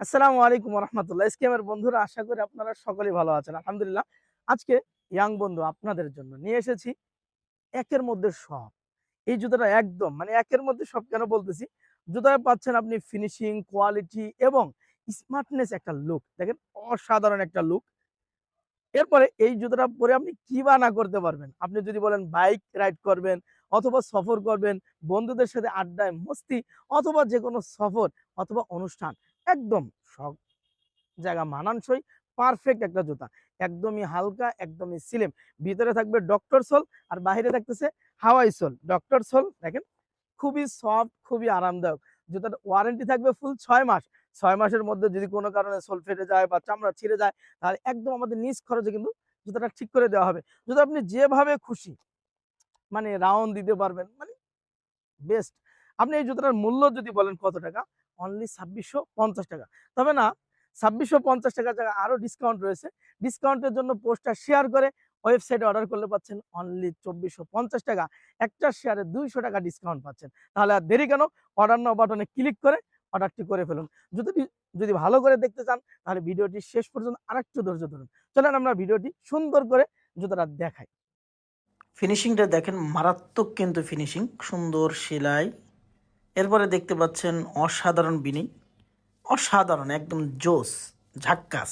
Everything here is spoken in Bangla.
আসসালামু আলাইকুম রহমতুল্লাহ স্কেমের বন্ধুরা, আশা করি আপনারা সকলেই ভালো আছেন। আলহামদুলিল্লাহ। আজকে ইয়াং বন্ধু আপনাদের জন্য নিয়ে এসেছি একের মধ্যে সব। এই জুতোটা একদম মানে একের মধ্যে সব কেন বলতেছি? জুতোটা পাচ্ছেন আপনি ফিনিশিং কোয়ালিটি এবং স্মার্টনেস একটা লুক দেখেন, অসাধারণ একটা লুক এরপরে এই জুতোটা পরে আপনি কি বা না করতে পারবেন? আপনি যদি বলেন বাইক রাইড করবেন অথবা সফর করবেন, বন্ধুদের সাথে আড্ডায় মস্তি, অথবা যে কোনো সফর অথবা অনুষ্ঠান, একদম সব জায়গা মানানসই পারফেক্ট একটা জুতা। একদমই হালকা, একদমই সিলেম ভিতরে থাকবে ডক্টর সোল আর বাইরে থাকতেছে হাওয়াই সোল ডক্টর সোল দেখেন, খুবই সফট খুবই আরামদায়ক। জুতার ওয়ারেন্টি থাকবে ফুল ছয় মাস। ছয় মাসের মধ্যে যদি কোনো কারণে সোল ফেটে যায় বা চামড়া ছিঁড়ে যায়, তাহলে একদম আমাদের নিজ খরচে কিন্তু জুতাটা ঠিক করে দেওয়া হবে। জুতা আপনি যেভাবে খুশি মানে রাউন্ড দিতে পারবেন। মানে বেস্ট আপনি এই জুতাটার মূল্য যদি বলেন কত টাকা? অনলি ছাব্বিশশো পঞ্চাশ টাকা। তবে না, ছাব্বিশশো পঞ্চাশ টাকা জায়গায় আরও ডিসকাউন্ট রয়েছে। ডিসকাউন্টের জন্য পোস্টটা শেয়ার করে ওয়েবসাইটে অর্ডার করলে পাচ্ছেন অনলি চব্বিশশো পঞ্চাশ টাকা। একটা শেয়ারে দুইশো টাকা ডিসকাউন্ট পাচ্ছেন। তাহলে আর দেরি কেন? অর্ডার নাও বাটনে ক্লিক করে অর্ডারটি করে ফেলুন। জুতোটি যদি ভালো করে দেখতে চান, তাহলে ভিডিওটি শেষ পর্যন্ত আরেকটু ধৈর্য ধরুন। চলেন আমরা ভিডিওটি সুন্দর করে জুতোটা দেখাই। ফিনিশিংটা দেখেন, মারাত্মক কিন্তু ফিনিশিং সুন্দর সেলাই। এরপরে দেখতে পাচ্ছেন অসাধারণ বিনি অসাধারণ, একদম জোস, ঝাক্কাস।